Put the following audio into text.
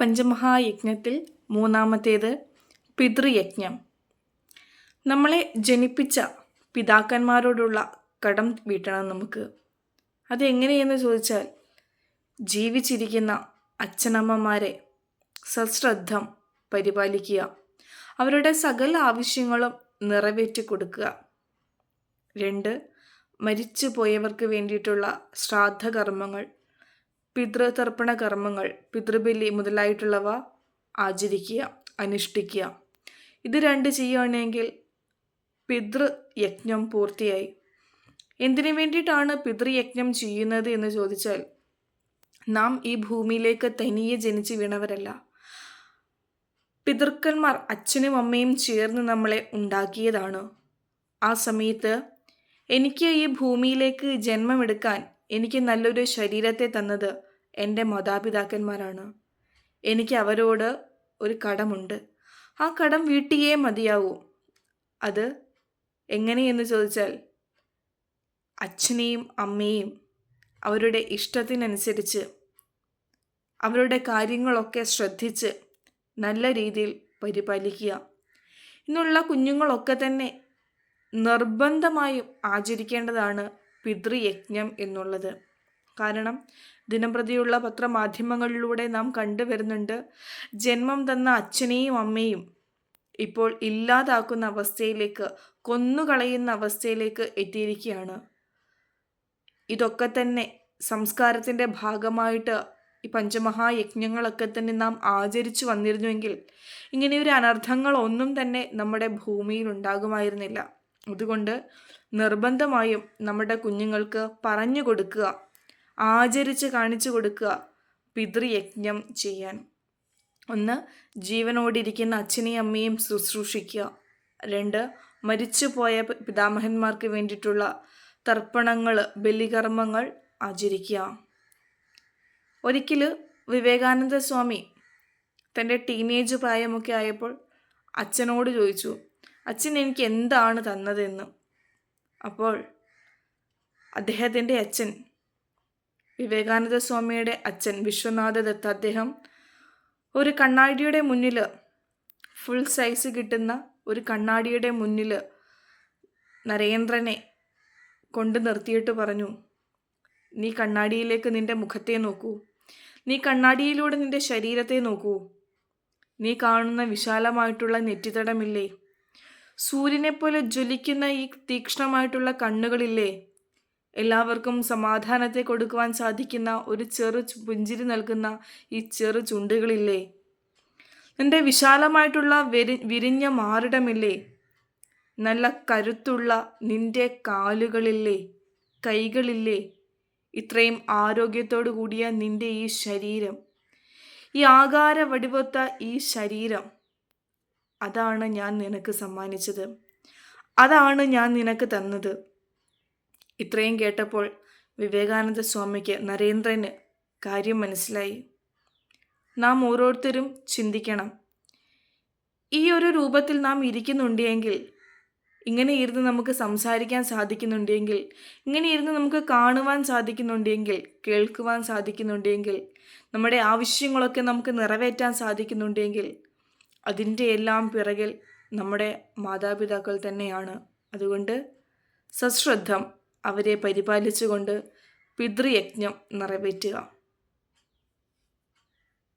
പഞ്ചമഹായജ്ഞത്തിൽ മൂന്നാമത്തേത് പിതൃയജ്ഞം. നമ്മളെ ജനിപ്പിച്ച പിതാക്കന്മാരോടുള്ള കടം വീട്ടണം നമുക്ക്. അതെങ്ങനെയെന്ന് ചോദിച്ചാൽ ജീവിച്ചിരിക്കുന്ന അച്ഛനമ്മമാരെ സശ്രദ്ധം പരിപാലിക്കുക അവരുടെ സകല ആവശ്യങ്ങളും നിറവേറ്റി കൊടുക്കുക. രണ്ട് മരിച്ചു പോയവർക്ക് വേണ്ടിയിട്ടുള്ള ശ്രാദ്ധകർമ്മങ്ങൾ പിതൃതർപ്പണ കർമ്മങ്ങൾ പിതൃബലി മുതലായിട്ടുള്ളവ ആചരിക്കുക അനുഷ്ഠിക്കുക. ഇത് രണ്ട് ചെയ്യുകയാണെങ്കിൽ പിതൃയജ്ഞം പൂർത്തിയായി. എന്തിനു വേണ്ടിയിട്ടാണ് പിതൃയജ്ഞം ചെയ്യുന്നത് എന്ന് ചോദിച്ചാൽ നാം ഈ ഭൂമിയിലേക്ക് തനിയെ ജനിച്ച് വീണവരല്ല. പിതൃക്കന്മാർ അച്ഛനും അമ്മയും ചേർന്ന് നമ്മളെ ഉണ്ടാക്കിയതാണ്. ആ സമയത്ത് എനിക്ക് ഈ ഭൂമിയിലേക്ക് ജന്മമെടുക്കാൻ എനിക്ക് നല്ലൊരു ശരീരത്തെ തന്നത് എന്റെ മാതാപിതാക്കന്മാരാണ്. എനിക്ക് അവരോട് ഒരു കടമുണ്ട്. ആ കടം വീട്ടിയേ മതിയാവൂ. അത് എങ്ങനെയെന്ന് ചോദിച്ചാൽ അച്ഛനെയും അമ്മയും അവരുടെ ഇഷ്ടത്തിനനുസരിച്ച് അവരുടെ കാര്യങ്ങളൊക്കെ ശ്രദ്ധിച്ച് നല്ല രീതിയിൽ പരിപാലിക്കുക. ഇന്നുള്ള കുഞ്ഞുങ്ങളൊക്കെ തന്നെ നിർബന്ധമായും ആചരിക്കേണ്ടതാണ് പിതൃയജ്ഞം എന്നുള്ളത്. കാരണം ദിനംപ്രതിയുള്ള പത്രമാധ്യമങ്ങളിലൂടെ നാം കണ്ടുവരുന്നുണ്ട് ജന്മം തന്ന അച്ഛനെയും അമ്മയും ഇപ്പോൾ ഇല്ലാതാക്കുന്ന അവസ്ഥയിലേക്ക് കൊന്നുകളയുന്ന അവസ്ഥയിലേക്ക് എത്തിയിരിക്കുകയാണ്. ഇതൊക്കെ തന്നെ സംസ്കാരത്തിന്റെ ഭാഗമായിട്ട് ഈ പഞ്ചമഹായജ്ഞങ്ങളൊക്കെ തന്നെ നാം ആചരിച്ചു വന്നിരുന്നുവെങ്കിൽ ഇങ്ങനെയൊരു അനർത്ഥങ്ങളൊന്നും തന്നെ നമ്മുടെ ഭൂമിയിൽ ഉണ്ടാകുമായിരുന്നില്ല. അതുകൊണ്ട് നിർബന്ധമായും നമ്മുടെ കുഞ്ഞുങ്ങൾക്ക് പറഞ്ഞു കൊടുക്കുക ആചരിച്ച് കാണിച്ചു കൊടുക്കുക പിതൃയജ്ഞം ചെയ്യാൻ. ഒന്ന് ജീവനോടിരിക്കുന്ന അച്ഛനെയും അമ്മയും ശുശ്രൂഷിക്കുക. രണ്ട് മരിച്ചുപോയ പിതാമഹന്മാർക്ക് വേണ്ടിയിട്ടുള്ള തർപ്പണങ്ങൾ ബലികർമ്മങ്ങൾ ആചരിക്കുക. ഒരിക്കൽ വിവേകാനന്ദ സ്വാമി തന്റെ ടീനേജ് പ്രായമൊക്കെ ആയപ്പോൾ അച്ഛനോട് ചോദിച്ചു അച്ഛൻ എനിക്ക് എന്താണ് തന്നതെന്ന്. അപ്പോൾ അദ്ദേഹത്തിന്റെ അച്ഛൻ വിവേകാനന്ദ സ്വാമിയുടെ അച്ഛൻ വിശ്വനാഥ ദത്ത അദ്ദേഹം ഒരു കണ്ണാടിയുടെ മുന്നിൽ ഫുൾ സൈസ് കിട്ടുന്ന ഒരു കണ്ണാടിയുടെ മുന്നിൽ നരേന്ദ്രനെ കൊണ്ടു നിർത്തിയിട്ട് പറഞ്ഞു നീ കണ്ണാടിയിലേക്ക് നിന്റെ മുഖത്തെ നോക്കൂ. നീ കണ്ണാടിയിലൂടെ നിന്റെ ശരീരത്തെ നോക്കൂ. നീ കാണുന്ന വിശാലമായിട്ടുള്ള നെറ്റിത്തടമില്ലേ? സൂര്യനെപ്പോലെ ജ്വലിക്കുന്ന ഈ തീക്ഷ്ണമായിട്ടുള്ള കണ്ണുകളില്ലേ? എല്ലാവർക്കും സമാധാനത്തെ കൊടുക്കുവാൻ സാധിക്കുന്ന ഒരു ചെറു പുഞ്ചിരി നൽകുന്ന ഈ ചെറു ചുണ്ടുകളില്ലേ? നിന്റെ വിശാലമായിട്ടുള്ള വിരി വിരിഞ്ഞ മാറിടമില്ലേ? നല്ല കരുത്തുള്ള നിന്റെ കാലുകളില്ലേ? കൈകളില്ലേ? ഇത്രയും ആരോഗ്യത്തോടു കൂടിയ നിന്റെ ഈ ശരീരം. ഈ ആകാര വടിവൊത്ത ഈ ശരീരം. അതാണ് ഞാൻ നിനക്ക് സമ്മാനിച്ചത്. അതാണ് ഞാൻ നിനക്ക് തന്നത്. ഇത്രയും കേട്ടപ്പോൾ വിവേകാനന്ദ സ്വാമിക്ക് നരേന്ദ്രന് കാര്യം മനസ്സിലായി. നാം ഓരോരുത്തരും ചിന്തിക്കണം. ഈ ഒരു രൂപത്തിൽ നാം ഇരിക്കുന്നുണ്ടെങ്കിൽ ഇങ്ങനെ ഇരുന്ന് നമുക്ക് സംസാരിക്കാൻ സാധിക്കുന്നുണ്ടെങ്കിൽ ഇങ്ങനെ ഇരുന്ന് നമുക്ക് കാണുവാൻ സാധിക്കുന്നുണ്ടെങ്കിൽ കേൾക്കുവാൻ സാധിക്കുന്നുണ്ടെങ്കിൽ നമ്മുടെ ആവശ്യങ്ങളൊക്കെ നമുക്ക് നിറവേറ്റാൻ സാധിക്കുന്നുണ്ടെങ്കിൽ അതിന്റെ എല്ലാം പിറകിൽ നമ്മുടെ മാതാപിതാക്കൾ തന്നെയാണ്. അതുകൊണ്ട് സശ്രദ്ധം അവരെ പരിപാലിച്ചുകൊണ്ട് പിതൃയജ്ഞം നിറവേറ്റുക.